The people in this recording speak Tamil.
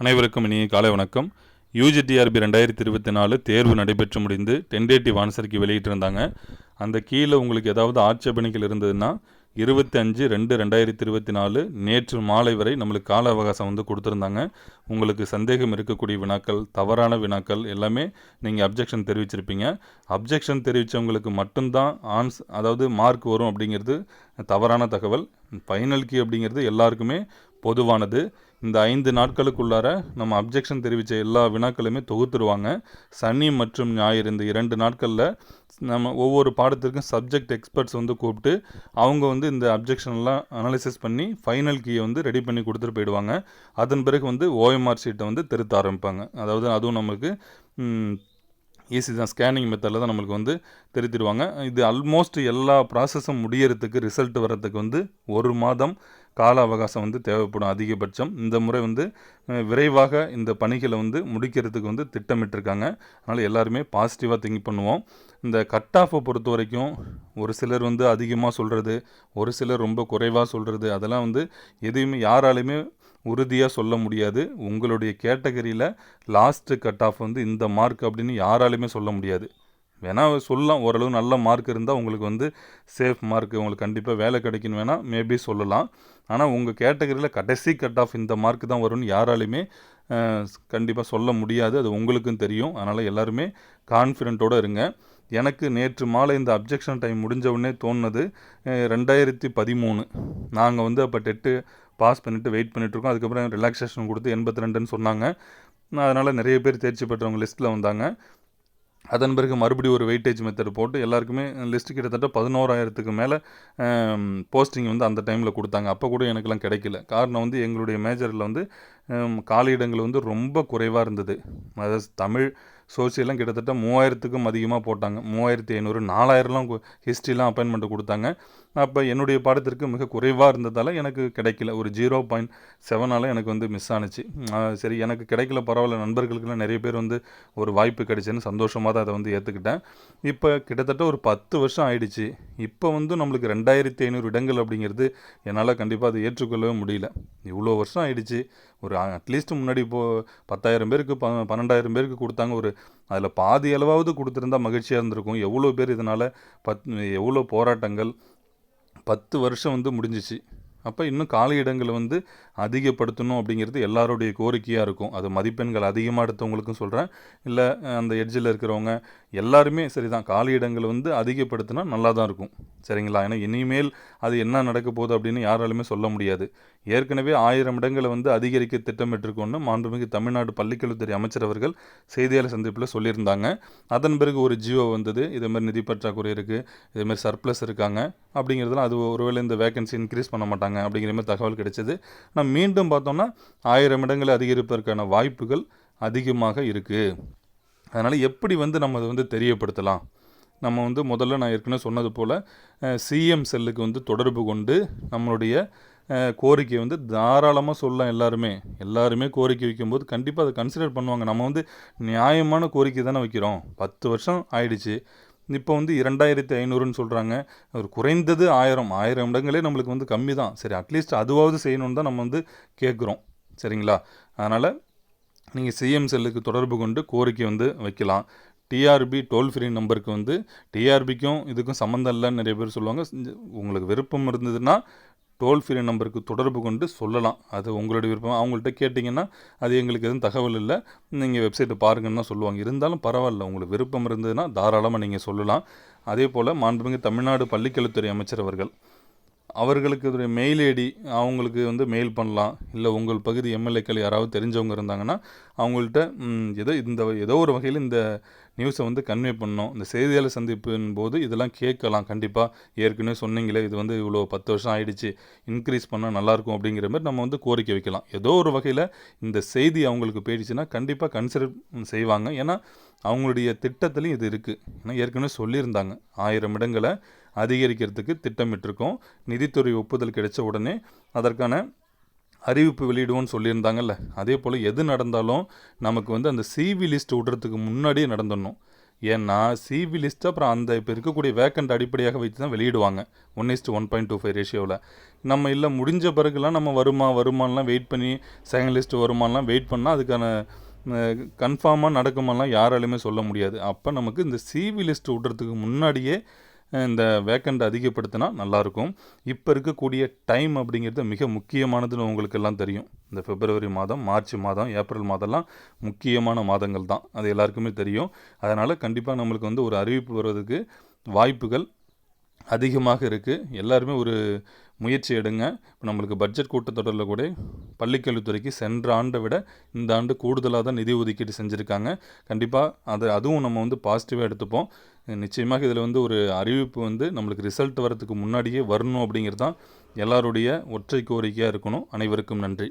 அனைவருக்கும் இனிய காலை வணக்கம். யூஜிடிஆர்பி ரெண்டாயிரத்தி இருபத்தி நாலு தேர்வு நடைபெற்று முடிந்து டென்டேட்டிவ் ஆன்சருக்கு வெளியிட்டிருந்தாங்க. அந்த கீழே உங்களுக்கு ஏதாவது ஆட்சேபனைகள் இருந்ததுன்னா இருபத்தி அஞ்சு ரெண்டு ரெண்டாயிரத்தி இருபத்தி நாலு நேற்று மாலை வரை நம்மளுக்கு கால அவகாசம் வந்து கொடுத்துருந்தாங்க. உங்களுக்கு சந்தேகம் இருக்கக்கூடிய வினாக்கள் தவறான வினாக்கள் எல்லாமே நீங்கள் அப்ஜெக்ஷன் தெரிவிச்சிருப்பீங்க. அப்ஜெக்ஷன் தெரிவித்தவங்களுக்கு மட்டும்தான் ஆன்ஸ் அதாவது மார்க் வரும் அப்படிங்கிறது தவறான தகவல். ஃபைனல் கீ அப்படிங்கிறது எல்லாருக்குமே பொதுவானது. இந்த ஐந்து நாட்களுக்குள்ளார நம்ம அப்ஜெக்ஷன் தெரிவித்த எல்லா வினாக்களுமே தொகுத்துருவாங்க. சனி மற்றும் ஞாயிறு இந்த இரண்டு நாட்களில் நம்ம ஒவ்வொரு பாடத்திற்கும் சப்ஜெக்ட் எக்ஸ்பர்ட்ஸ் வந்து கூப்பிட்டு அவங்க வந்து இந்த அப்ஜெக்ஷன்லாம் அனாலிசிஸ் பண்ணி ஃபைனல் கீயை வந்து ரெடி பண்ணி கொடுத்துட்டு போயிடுவாங்க. அதன் பிறகு வந்து ஓஎம்ஆர் ஷீட்டை வந்து திருத்த ஆரம்பிப்பாங்க. அதாவது அதுவும் நமக்கு ஈஸி தான். ஸ்கேனிங் மெத்தடில் தான் நம்மளுக்கு வந்து திருத்திடுவாங்க. இது ஆல்மோஸ்ட் எல்லா ப்ராசஸும் முடியறதுக்கு ரிசல்ட் வர்றதுக்கு வந்து ஒரு மாதம் கால அவகாசம் வந்து தேவைப்படும் அதிகபட்சம். இந்த முறை வந்து விரைவாக இந்த பணிகளை வந்து முடிக்கிறதுக்கு வந்து திட்டமிட்டிருக்காங்க. அதனால் எல்லாருமே பாசிட்டிவாக திங்க் பண்ணுவோம். இந்த கட் ஆஃபை பொறுத்த வரைக்கும் ஒரு சிலர் வந்து அதிகமாக சொல்கிறது ஒரு சிலர் ரொம்ப குறைவாக சொல்கிறது அதெல்லாம் வந்து எதையுமே யாராலையுமே உறுதியாக சொல்ல முடியாது. உங்களுடைய கேட்டகரியில் லாஸ்ட்டு கட் ஆஃப் வந்து இந்த மார்க் அப்படின்னு யாராலையுமே சொல்ல முடியாது. வேணால் சொல்லலாம் ஓரளவு நல்ல மார்க் இருந்தால் உங்களுக்கு வந்து சேஃப் மார்க் உங்களுக்கு கண்டிப்பாக வேலை கிடைக்கணும் வேணால் மேபி சொல்லலாம். ஆனால் உங்கள் கேட்டகரியில் கடைசி கட் ஆஃப் இந்த மார்க் தான் வரும்னு யாராலையுமே கண்டிப்பாக சொல்ல முடியாது. அது உங்களுக்கும் தெரியும். அதனால் எல்லாருமே கான்ஃபிடென்ட்டோடு இருங்க. எனக்கு நேற்று மாலை இந்த அப்ஜெக்ஷன் டைம் முடிஞ்ச உடனே தோணுனது ரெண்டாயிரத்தி பதிமூணு. நாங்கள் வந்து அப்போ டெட்டு பாஸ் பண்ணிவிட்டு வெயிட் பண்ணிகிட்ருக்கோம் அதுக்கப்புறம் ரிலாக்ஸேஷன் கொடுத்து எண்பத்தி ரெண்டுன்னு சொன்னாங்க. அதனால் நிறைய பேர் தேர்ச்சி பெற்றவங்க லிஸ்ட்டில் வந்தாங்க. அதன் பிறகு மறுபடியும் ஒரு வெயிட்டேஜ் மெத்தட் போட்டு எல்லாருக்குமே லிஸ்ட் கிட்டத்தட்ட பதினோராயிரத்துக்கு மேலே போஸ்டிங் வந்து அந்த டைமில் கொடுத்தாங்க. அப்போ கூட எனக்கெல்லாம் கிடைக்கல. காரணம் வந்து எங்களுடைய மேஜரில் வந்து காலியிடங்கள் வந்து ரொம்ப குறைவாக இருந்தது. அதாவது தமிழ் சோசியலாம் கிட்டத்தட்ட மூவாயிரத்துக்கும் அதிகமாக போட்டாங்க. மூவாயிரத்தி ஐநூறு நாலாயிரம்லாம் ஹிஸ்ட்ரிலாம் அப்பாயின்மெண்ட் கொடுத்தாங்க. அப்போ என்னுடைய பாடத்திற்கு மிக குறைவாக இருந்ததால் எனக்கு கிடைக்கல. ஒரு ஜீரோ பாயிண்ட் செவனால் எனக்கு வந்து மிஸ் ஆனுச்சு. சரி எனக்கு கிடைக்கல பரவாயில்ல நண்பர்களுக்கெல்லாம் நிறைய பேர் வந்து ஒரு வாய்ப்பு கிடைச்சேன்னு சந்தோஷமாக தான் அதை வந்து ஏற்றுக்கிட்டேன் இப்போ கிட்டத்தட்ட ஒரு பத்து வருஷம் ஆயிடுச்சு. இப்போ வந்து நம்மளுக்கு ரெண்டாயிரத்தி ஐநூறு இடங்கள் அப்படிங்கிறது என்னால் கண்டிப்பாக அதை ஏற்றுக்கொள்ளவே முடியல. இவ்வளோ வருஷம் ஆயிடுச்சு. ஒரு அட்லீஸ்ட் முன்னாடி இப்போது பத்தாயிரம் பேருக்கு ப பன்னெண்டாயிரம் பேருக்கு கொடுத்தாங்க. ஒரு அதில் பாதி அளவாவது கொடுத்துருந்தா மகிழ்ச்சியாக இருந்திருக்கும். எவ்வளோ பேர் இதனால் பத் எவ்வளோ போராட்டங்கள் பத்து வருஷம் வந்து முடிஞ்சிச்சு. அப்போ இன்னும் காலி இடங்களை வந்து அதிகப்படுத்தணும் அப்படிங்கிறது எல்லாருடைய கோரிக்கையாக இருக்கும். அது மதிப்பெண்கள் அதிகமாக எடுத்தவங்களுக்கும் சொல்கிறேன் இல்லை அந்த எட்ஜில் இருக்கிறவங்க எல்லாருமே சரிதான். காலி இடங்களை வந்து அதிகப்படுத்தினா நல்லா தான் இருக்கும். சரிங்களா? ஏன்னா இனிமேல் அது என்ன நடக்க போகுது அப்படின்னு யாராலுமே சொல்ல முடியாது. ஏற்கனவே ஆயிரம் இடங்களை வந்து அதிகரிக்க திட்டமிட்டிருக்கோன்னு மாண்புமிகு தமிழ்நாடு பள்ளிக்கல்வித்துறை அமைச்சர் அவர்கள் செய்தியாளர் சந்திப்பில் சொல்லியிருந்தாங்க. அதன் பிறகு ஒரு ஜியோ வந்தது. இதே மாதிரி நிதி பற்றாக்குறை இருக்குது இதேமாதிரி சர்ப்ளஸ் இருக்காங்க. அப்படிங்கிறதுலாம் அது ஒருவேளை இந்த வேகன்சி இன்க்ரீஸ் பண்ண மாட்டாங்க அப்படிங்கிற மாதிரி தகவல் கிடைச்சது. நான் மீண்டும் பார்த்தோம்னா ஆயிரம் இடங்களை அதிகரிப்பதற்கான வாய்ப்புகள் அதிகமாக இருக்குது அதனால் எப்படி வந்து நம்ம அதை வந்து தெரியப்படுத்தலாம்? நம்ம வந்து முதல்ல நான் ஏற்கனவே சொன்னது போல் சிஎம் செல்லுக்கு வந்து தொடர்பு கொண்டு நம்மளுடைய கோரிக்கையை வந்து தாராளமாக சொல்லலாம் எல்லாருமே. எல்லாருமே கோரிக்கை வைக்கும்போது கண்டிப்பாக அதை கன்சிடர் பண்ணுவாங்க. நம்ம வந்து நியாயமான கோரிக்கை தானே வைக்கிறோம். பத்து வருஷம் ஆயிடுச்சு. இப்போ வந்து இரண்டாயிரத்தி ஐநூறுன்னு சொல்கிறாங்க ஒரு குறைந்தது ஆயிரம். ஆயிரம் இடங்களே நம்மளுக்கு வந்து கம்மி தான். சரி அட்லீஸ்ட் அதுவாவது செய்யணும்னு தான் நம்ம வந்து கேட்குறோம். சரிங்களா? அதனால் நீங்கள் சிஎம் செல்லுக்கு தொடர்பு கொண்டு கோரிக்கை வந்து வைக்கலாம். டிஆர்பி டோல் ஃப்ரீ நம்பருக்கு வந்து டிஆர்பிக்கும் இதுக்கும் சம்மந்தம் இல்லைன்னு நிறைய பேர் சொல்லுவாங்க. உங்களுக்கு விருப்பம் இருந்ததுன்னா டோல் ஃப்ரீ நம்பருக்கு தொடர்பு கொண்டு சொல்லலாம். அது உங்களுடைய விருப்பம். அவங்கள்ட்ட கேட்டிங்கன்னா அது எங்களுக்கு எதுவும் தகவல் இல்லை. நீங்கள் வெப்சைட்டை பாருங்கன்னு தான் சொல்லுவாங்க. இருந்தாலும் பரவாயில்ல. உங்களுக்கு விருப்பம் இருந்ததுன்னா தாராளமாக நீங்கள் சொல்லலாம். அதே போல் மாண்புமிகு தமிழ்நாடு பள்ளிக்கல்வித்துறை அமைச்சர் அவர்கள் அவர்களுக்கு இதோடைய மெயில் ஐடி அவங்களுக்கு வந்து மெயில் பண்ணலாம். இல்லை உங்கள் பகுதி எம்எல்ஏக்கள் யாராவது தெரிஞ்சவங்க இருந்தாங்கன்னா அவங்கள்ட்ட ஏதோ இந்த ஏதோ ஒரு வகையில் இந்த நியூஸை வந்து கன்வே பண்ணணும். இந்த செய்தியாளர் சந்திப்பின் போது இதெல்லாம் கேட்கலாம். கண்டிப்பாக ஏற்கனவே சொன்னீங்களே இது வந்து இவ்வளோ பத்து வருஷம் ஆயிடுச்சு இன்க்ரீஸ் பண்ணால் நல்லாயிருக்கும் அப்படிங்கிற மாதிரி நம்ம வந்து கோரிக்கை வைக்கலாம். ஏதோ ஒரு வகையில் இந்த செய்தி அவங்களுக்கு போயிடுச்சுன்னா கண்டிப்பாக கன்சிடர் செய்வாங்க. ஏன்னா அவங்களுடைய திட்டத்துலேயும் இது இருக்குது ஏன்னா ஏற்கனவே சொல்லியிருந்தாங்க. ஆயிரம் இடங்களை அதிகரிக்கிறதுக்கு திட்டமிட்டிருக்கோம். நிதித்துறை ஒப்புதல் கிடைச்ச உடனே அதற்கான அறிவிப்பு வெளியிடுவோம்னு சொல்லியிருந்தாங்கல்ல. அதே போல் எது நடந்தாலும் நமக்கு வந்து அந்த சிவி லிஸ்ட் விடுறதுக்கு முன்னாடியே நடந்துடணும். ஏன்னா சிவி லிஸ்ட் அப்புறம் அந்த இப்போ இருக்கக்கூடிய வேக்கண்ட் அடிப்படையாக வைத்து தான் வெளியிடுவாங்க. One is to one point two five ரேஷியோவில் நம்ம இல்லை முடிஞ்ச பிறகுலாம் நம்ம வருமா வருமானலாம் வெயிட் பண்ணி செகண்ட் லிஸ்ட் வருமானலாம் வெயிட் பண்ணால் அதுக்கான கன்ஃபார்மாக நடக்குமாலாம் யாராலையுமே சொல்ல முடியாது. அப்போ நமக்கு இந்த சிவி லிஸ்ட் விட்றதுக்கு முன்னாடியே இந்த வேக்கண்ட் அதிகப்படுத்தினா நல்லாயிருக்கும். இப்போ இருக்கக்கூடிய டைம் அப்படிங்கிறது மிக முக்கியமானதுன்னு உங்களுக்கு எல்லாம் தெரியும். இந்த பிப்ரவரி மாதம் மார்ச் மாதம் ஏப்ரல் மாதம்லாம் முக்கியமான மாதங்கள் தான் அது எல்லாருக்குமே தெரியும். அதனால் கண்டிப்பாக நம்மளுக்கு வந்து ஒரு அறிவிப்பு வர்றதுக்கு வாய்ப்புகள் அதிகமாக இருக்குது எல்லாருமே ஒரு முயற்சி எடுங்க. இப்போ நம்மளுக்கு பட்ஜெட் கூட்டத்தொடரில் கூட பள்ளிக்கல்வித்துறைக்கு சென்ற ஆண்டை விட இந்த ஆண்டு கூடுதலாக தான் நிதி ஒதுக்கீடு செஞ்சுருக்காங்க. கண்டிப்பாக அது அதுவும் நம்ம வந்து பாசிட்டிவாக எடுத்துப்போம். நிச்சயமாக இதில் வந்து ஒரு அறிவிப்பு வந்து நம்மளுக்கு ரிசல்ட் வரதுக்கு முன்னாடியே வரணும் அப்படிங்கிறது தான் எல்லாருடைய ஒற்றை கோரிக்கையாக இருக்கணும். அனைவருக்கும் நன்றி.